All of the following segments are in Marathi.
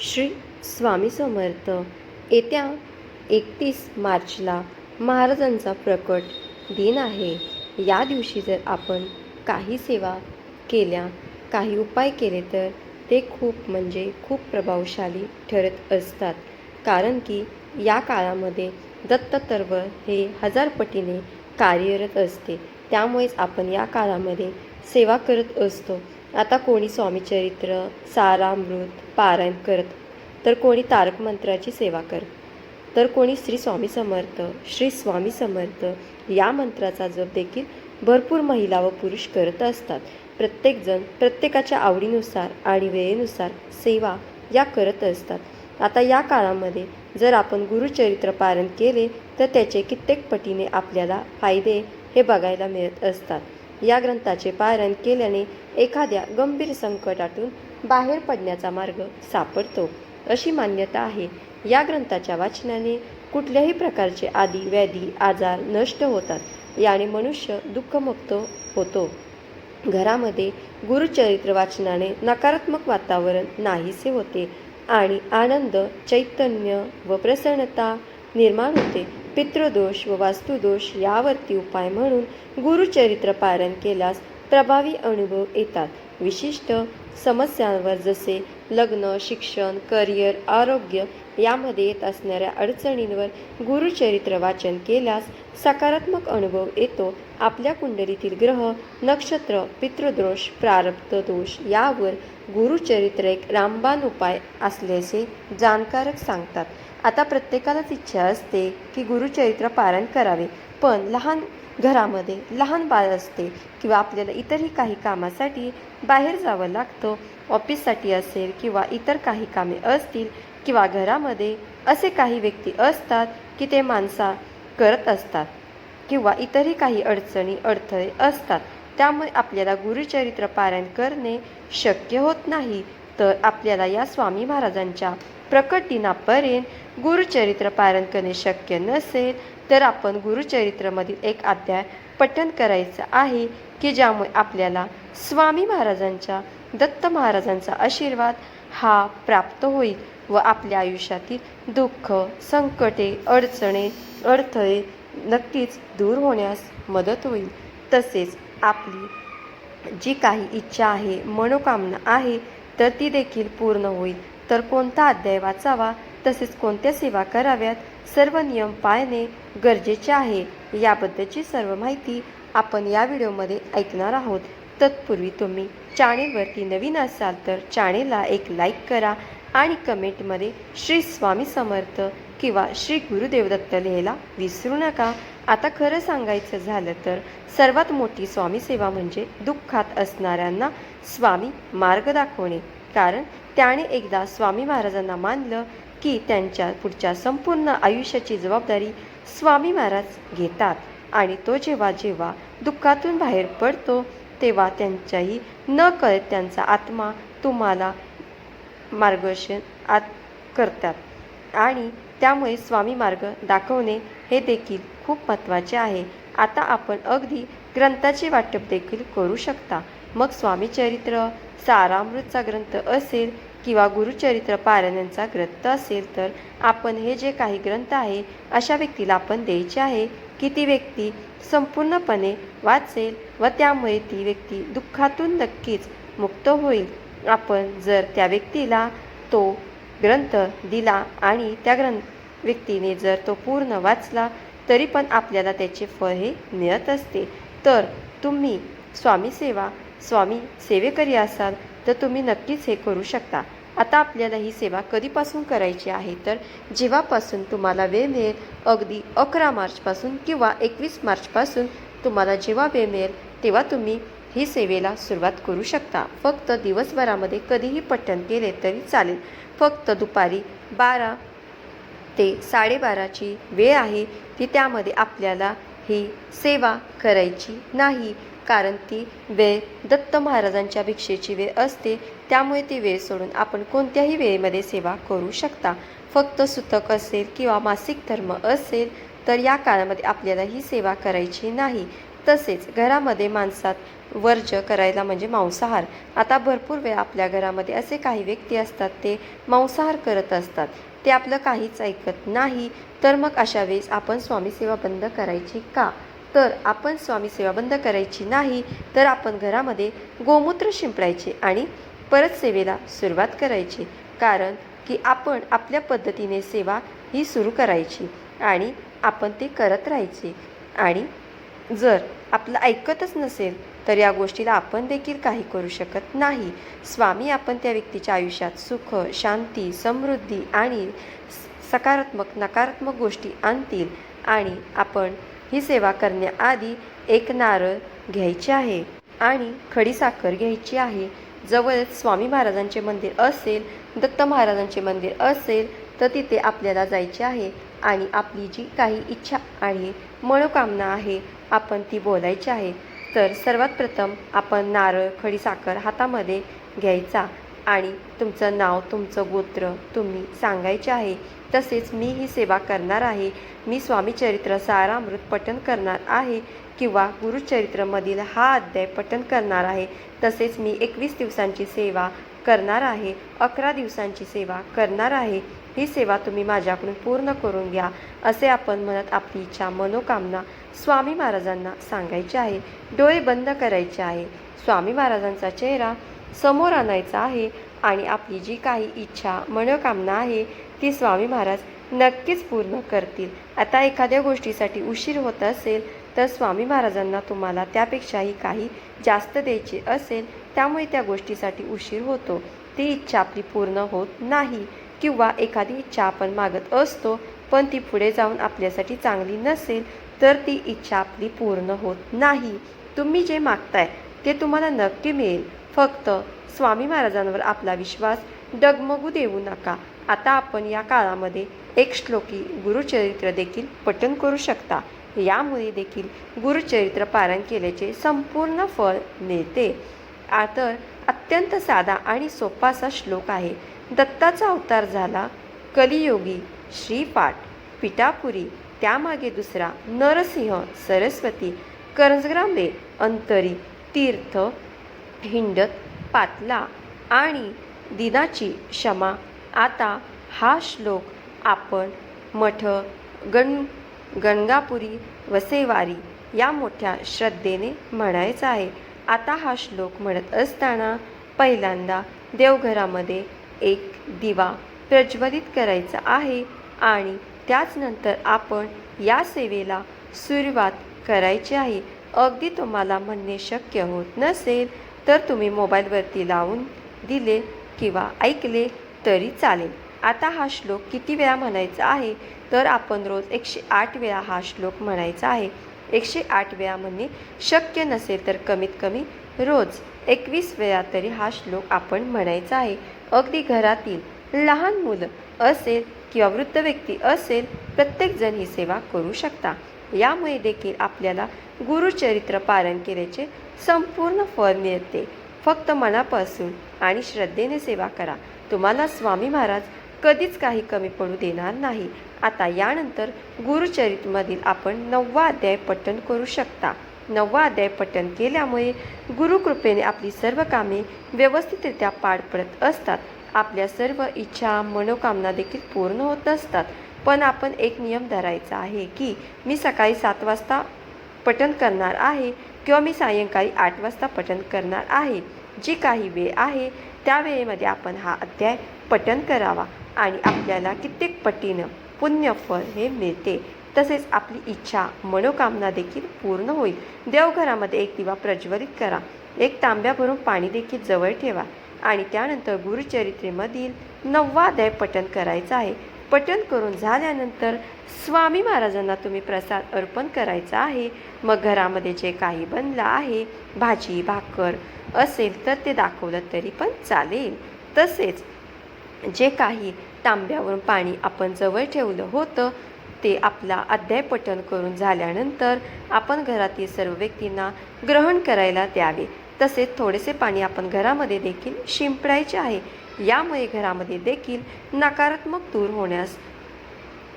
श्री स्वामी समर्थ. येत्या एकतीस मार्चला महाराजांचा प्रकट दिन आहे. या दिवशी जर आपण काही सेवा केल्या काही उपाय केले तर ते खूप म्हणजे खूप प्रभावशाली ठरत असतात. कारण की या काळामध्ये दत्त तर्व हे हजारपटीने कार्यरत असते. त्यामुळेच आपण या काळामध्ये सेवा करत असतो. आता कोणी स्वामीचरित्र सारामृत पारायण करत तर कोणी तारक मंत्राची सेवा करत तर कोणी श्री स्वामी समर्थ श्री स्वामी समर्थ या मंत्राचा जप देखील भरपूर महिला व पुरुष करत असतात. प्रत्येकजण प्रत्येकाच्या आवडीनुसार आणि वेळेनुसार सेवा या करत असतात. आता या काळामध्ये जर आपण गुरुचरित्र पारण केले तर त्याचे कित्येक पटीने आपल्याला फायदे हे बघायला मिळत असतात. या ग्रंथाचे पारायण केल्याने एखाद्या गंभीर संकटातून बाहेर पडण्याचा मार्ग सापडतो. अशी मान्यता आहे. या ग्रंथाच्या वाचनाने कुठल्याही प्रकारचे आदी व्याधी आजार नष्ट होतात. याने मनुष्य दुःखमुक्त होतो. घरामध्ये गुरुचरित्र वाचनाने नकारात्मक वातावरण नाहीसे होते आणि आनंद चैतन्य व प्रसन्नता निर्माण होते. पितृदोष व वास्तुदोष यावरती उपाय म्हणून गुरुचरित्र पारण केल्यास प्रभावी अनुभव येतात. विशिष्ट समस्यांवर जसे लग्न शिक्षण करिअर आरोग्य यामध्ये येत असणाऱ्या अडचणींवर गुरुचरित्र वाचन केल्यास सकारात्मक अनुभव येतो. आपल्या कुंडलीतील ग्रह नक्षत्र पितृदोष प्रारब्ध दोष यावर गुरुचरित्र एक रामबाण उपाय असल्याचे जाणकारक सांगतात. आता प्रत्येकालाच इच्छा असते की गुरुचरित्र पारायण करावे पण लहान घरामध्ये लहान बाळ असते किंवा आपल्याला इतरही काही कामासाठी बाहेर जावं लागतं ऑफिससाठी असेल किंवा इतर काही कामे असतील किंवा घरामध्ये असे काही व्यक्ती असतात की ते माणसा करत असतात किंवा इतरही काही अडचणी अडथळे असतात. त्यामुळे आपल्याला गुरुचरित्र पारायण करणे शक्य होत नाही. तर आपल्याला या स्वामी महाराजांच्या प्रकट दिनापर्यंत गुरुचरित्र पारायण करणे शक्य नसेल तर आपण गुरुचरित्रमधील एक अध्याय पठण करायचं आहे की ज्यामुळे आपल्याला स्वामी महाराजांच्या दत्त महाराजांचा आशीर्वाद हा प्राप्त होईल व आपल्या आयुष्यातील दुःख संकटे अडचणे अडथळे नक्कीच दूर होण्यास मदत होईल. तसेच आपली जी काही इच्छा आहे मनोकामना आहे तर ती देखील पूर्ण होईल. तर कोणता अध्याय वाचावा? तसेच कोणत्या सेवा कराव्यात? सर्व नियम पाळणे गरजेचे आहे. याबद्दलची सर्व माहिती आपण या व्हिडिओमध्ये ऐकणार आहोत. तत्पूर्वी तुम्ही चॅनेलवरती नवीन असाल तर चॅनेलला एक लाईक करा आणि कमेंटमध्ये श्री स्वामी समर्थ किंवा श्री गुरुदेवदत्त लिहायला विसरू नका. आता खरं सांगायचं झालं तर सर्वात मोठी स्वामी सेवा म्हणजे दुःखात असणाऱ्यांना स्वामी मार्ग दाखवणे. कारण त्याने एकदा स्वामी महाराजांना मानलं की त्यांच्या पुढच्या संपूर्ण आयुष्याची जबाबदारी स्वामी महाराज घेतात. आणि तो जेव्हा जेव्हा दुःखातून बाहेर पडतो तेव्हा त्यांच्याही न कळत त्यांचा आत्मा तुम्हाला मार्गदर्शन आत करतात. आणि त्यामुळे स्वामी मार्ग दाखवणे हे देखील खूप महत्त्वाचे आहे. आता आपण अगदी ग्रंथाचे वाटप देखील करू शकता. मग स्वामी चरित्र सारामृतचा ग्रंथ असेल किंवा गुरुचरित्र पारायणांचा ग्रंथ असेल तर आपण हे जे काही ग्रंथ आहे अशा व्यक्तीला आपण द्यायचे आहे की ती व्यक्ती संपूर्णपणे वाचेल व त्यामुळे ती व्यक्ती दुःखातून नक्कीच मुक्त होईल. आपण जर त्या व्यक्तीला तो ग्रंथ दिला आणि त्या ग्रंथ व्यक्तीने जर तो पूर्ण वाचला तरी पण आपल्याला त्याचे फळ हे मिळत असते. तर तुम्ही स्वामी सेवा स्वामी सेवेकरी असाल तर तुम्ही नक्कीच हे करू शकता. आता आपल्याला ही सेवा कधीपासून करायची आहे? तर जेव्हापासून तुम्हाला वेळ मिळेल अगदी अकरा मार्चपासून किंवा एकवीस मार्चपासून तुम्हाला जेव्हा वेळ मिळेल तेव्हा तुम्ही ही सेवेला सुरुवात करू शकता. फक्त दिवसभरामध्ये कधीही पठण केले तरी चालेल. फक्त दुपारी बारा ते साडेबाराची वेळ आहे ती त्यामध्ये आपल्याला ही सेवा करायची नाही. कारण ती वेळ दत्त महाराजांच्या भिक्षेची वेळ असते त्यामुळे ती वेळ सोडून आपण कोणत्याही वेळेमध्ये सेवा करू शकता. फक्त सुतक असेल किंवा मासिक धर्म असेल तर या काळामध्ये आपल्याला ही सेवा करायची नाही. तसेच घरामध्ये माणसात वर्ज करायला म्हणजे मांसाहार. आता भरपूर वेळा आपल्या घरामध्ये असे काही व्यक्ती असतात ते मांसाहार करत असतात. ते आपलं काहीच ऐकत नाही. तर मग अशा वेळेस आपण स्वामी सेवा बंद करायची का? तर आपण स्वामी सेवा बंद करायची नाही तर आपण घरामध्ये गोमूत्र शिंपडायचे आणि परत सेवेला सुरुवात करायची. कारण की आपण आपल्या पद्धतीने सेवा ही सुरू करायची आणि आपण ते करत राहायचे. आणि जर आपलं ऐकतच नसेल तर या गोष्टीला आपण देखील काही करू शकत नाही. स्वामी आपण त्या व्यक्तीच्या आयुष्यात सुख शांती समृद्धी आणि स- सकारात्मक नकारात्मक गोष्टी आणतील आणि आपण ही सेवा करण्याआधी एक नारळ घ्यायचे आहे आणि खडीसाखर घ्यायची आहे. जवळच स्वामी महाराजांचे मंदिर असेल दत्त महाराजांचे मंदिर असेल तर तिथे आपल्याला जायचे आहे आणि आपली जी काही इच्छा आहे मनोकामना आहे आपण ती बोलायची आहे. तर सर्वात प्रथम आपण नारळ खडीसाखर हातामध्ये घ्यायचा. आणि तुमचं नाव तुमचं गोत्र तुम्ही सांगायचे आहे. तसेच मी ही सेवा करणार आहे. मी स्वामी चरित्र सारामृत पठन करणार आहे किंवा गुरुचरित्रमधील हा अध्याय पठन करणार आहे. तसेच मी एकवीस दिवसांची सेवा करणार आहे. अकरा दिवसांची सेवा करणार आहे. ही सेवा तुम्ही माझ्याकडून पूर्ण करून घ्या असे आपण म्हणत आपली इच्छा मनोकामना स्वामी महाराजांना सांगायची आहे. डोळे बंद करायचे आहे. स्वामी महाराजांचा चेहरा समोर आणायचा आहे आणि आपली जी काही इच्छा मनोकामना आहे ती स्वामी महाराज नक्कीच पूर्ण करतील. आता एखाद्या गोष्टीसाठी उशीर होत असेल तर स्वामी महाराजांना तुम्हाला त्यापेक्षाही काही जास्त द्यायचे असेल त्यामुळे त्या गोष्टीसाठी उशीर होतो. ती इच्छा आपली पूर्ण होत नाही किंवा एखादी इच्छा आपण मागत असतो पण ती पुढे जाऊन आपल्यासाठी चांगली नसेल तर ती इच्छा आपली पूर्ण होत नाही. तुम्ही जे मागताय ते तुम्हाला नक्की मिळेल. फक्त स्वामी महाराजांवर आपला विश्वास डगमगू देऊ नका. आता आपण या काळामध्ये एक श्लोकी गुरुचरित्र देखील पठन करू शकता. यामुळे देखील गुरुचरित्र पारायण केल्याचे संपूर्ण फळ मिळते. तर अत्यंत साधा आणि सोपासा श्लोक आहे. दत्ताचा अवतार झाला कलियोगी श्रीपाठ पिठापुरी त्यामागे दुसरा नरसिंह सरस्वती कर्जग्रांबे अंतरी तीर्थ हिंडत पातला आणि दिनाची क्षमा. आता हा श्लोक आपण मठ गण गणगापुरी वसेवारी या मोठ्या श्रद्धेने म्हणायचा आहे. आता हा श्लोक म्हणत असताना पहिल्यांदा देवघरामध्ये एक दिवा प्रज्वलित करायचा आहे आणि त्याचनंतर आपण या सेवेला सुरुवात करायची आहे. अगदी तुम्हाला म्हणणे शक्य होत नसेल तर तुम्ही मोबाईलवरती लावून दिले किंवा ऐकले तरी चालेल. आता हा श्लोक किती वेळा म्हणायचा आहे? तर आपण रोज एकशे आठ वेळा हा श्लोक म्हणायचा आहे. एकशे आठ वेळा म्हणणे शक्य नसेल तर कमीत कमी रोज एकवीस वेळा तरी हा श्लोक आपण म्हणायचा आहे. अगदी घरातील लहान मुलं असेल किंवा वृद्ध व्यक्ती असेल प्रत्येकजण ही सेवा करू शकता. यामुळे देखील आपल्याला गुरुचरित्र पालन केल्याचे संपूर्ण फळ मिळते. फक्त मनापासून आणि श्रद्धेने सेवा करा. तुम्हाला स्वामी महाराज कधीच काही कमी पडू देणार नाही. आता यानंतर गुरुचरित्रमधील आपण नववा अध्याय पठण करू शकता. नववा अध्याय पठण केल्यामुळे गुरुकृपेने आपली सर्व कामे व्यवस्थितरित्या पार पडत असतात. आपल्या सर्व इच्छा मनोकामना देखील पूर्ण होत असतात. पण आपण एक नियम धरायचा आहे की मी सकाळी सात वाजता पठण करणार आहे किंवा मी सायंकाळी आठ वाजता पठण करणार आहे. जी काही वेळ आहे त्या वेळेमध्ये आपण हा अध्याय पठण करावा आणि आपल्याला कित्येक पटीनं पुण्यफळ हे मिळते. तसेच आपली इच्छा मनोकामना देखील पूर्ण होईल. देवघरामध्ये एक दिवा प्रज्वलित करा. एक तांब्या भरून पाणी देखील जवळ ठेवा आणि त्यानंतर गुरुचरित्रेमधील नववा अध्याय पठण करायचा आहे. पठण करून झाल्यानंतर स्वामी महाराजांना तुम्ही प्रसाद अर्पण करायचा आहे. मग घरामध्ये जे काही बनलं आहे भाजी भाकर असेल तर ते दाखवलं तरी पण चालेल. तसेच जे काही तांब्यावरून पाणी आपण जवळ ठेवलं होतं ते आपला अध्याय पठण करून झाल्यानंतर आपण घरातील सर्व व्यक्तींना ग्रहण करायला द्यावे. तसेच थोडेसे पाणी आपण घरामध्ये देखील शिंपडायचे आहे. यामुळे घरामध्ये देखील नकारात्मक दूर होण्यास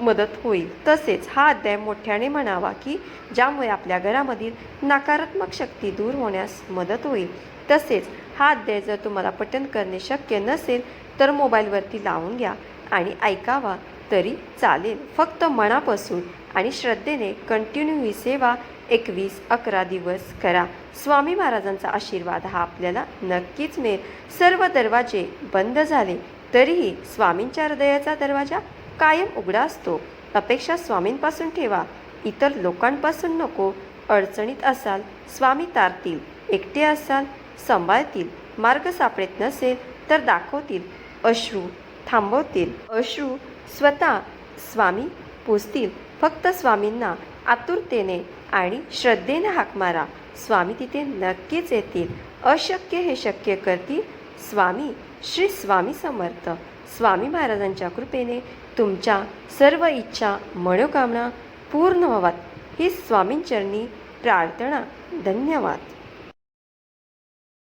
मदत होईल. तसेच हा अध्याय मोठ्याने म्हणावा की ज्यामुळे आपल्या घरामधील नकारात्मक शक्ती दूर होण्यास मदत होईल. तसेच हा अध्याय जर तुम्हाला पठण करणे शक्य नसेल तर मोबाईलवरती लावून घ्या आणि ऐकावा तरी चालेल. फक्त मनापासून आणि श्रद्धेने कंटिन्यू ही सेवा एकवीस अकरा दिवस करा. स्वामी महाराजांचा आशीर्वाद हा आपल्याला नक्कीच मिळेल. सर्व दरवाजे बंद झाले तरीही स्वामींच्या हृदयाचा दरवाजा कायम उघडा असतो. अपेक्षा स्वामींपासून ठेवा इतर लोकांपासून नको. अडचणीत असाल स्वामी तारतील एकटे असाल सांभाळतील. मार्ग सापडत नसेल तर दाखवतील. अश्रू थांबवतील. अश्रू स्वतः स्वामी पोचतील फक्त स्वामींना आतुरतेने आणि श्रद्धेने हाक मारा. स्वामी तिथे नक्कीच येतील. अशक्य हे शक्य करतील. स्वामी श्री स्वामी समर्थ. स्वामी महाराजांच्या कृपेने तुमच्या सर्व इच्छा मनोकामना पूर्ण व्हावात ही स्वामींचरणी प्रार्थना. धन्यवाद.